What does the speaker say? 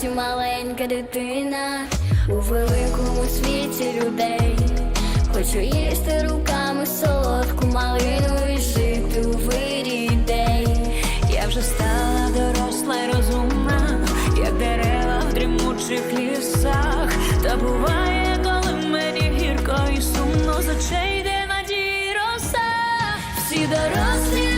зовсім маленька дитина у великому світі людей. Хочу їсти руками солодку малину і жити у вирій день. Я вже стала доросла і розумна, як дерева в дрімучих лісах. Та буває, коли мені гірко і сумно з очей йде надій роса. Всі дорослі.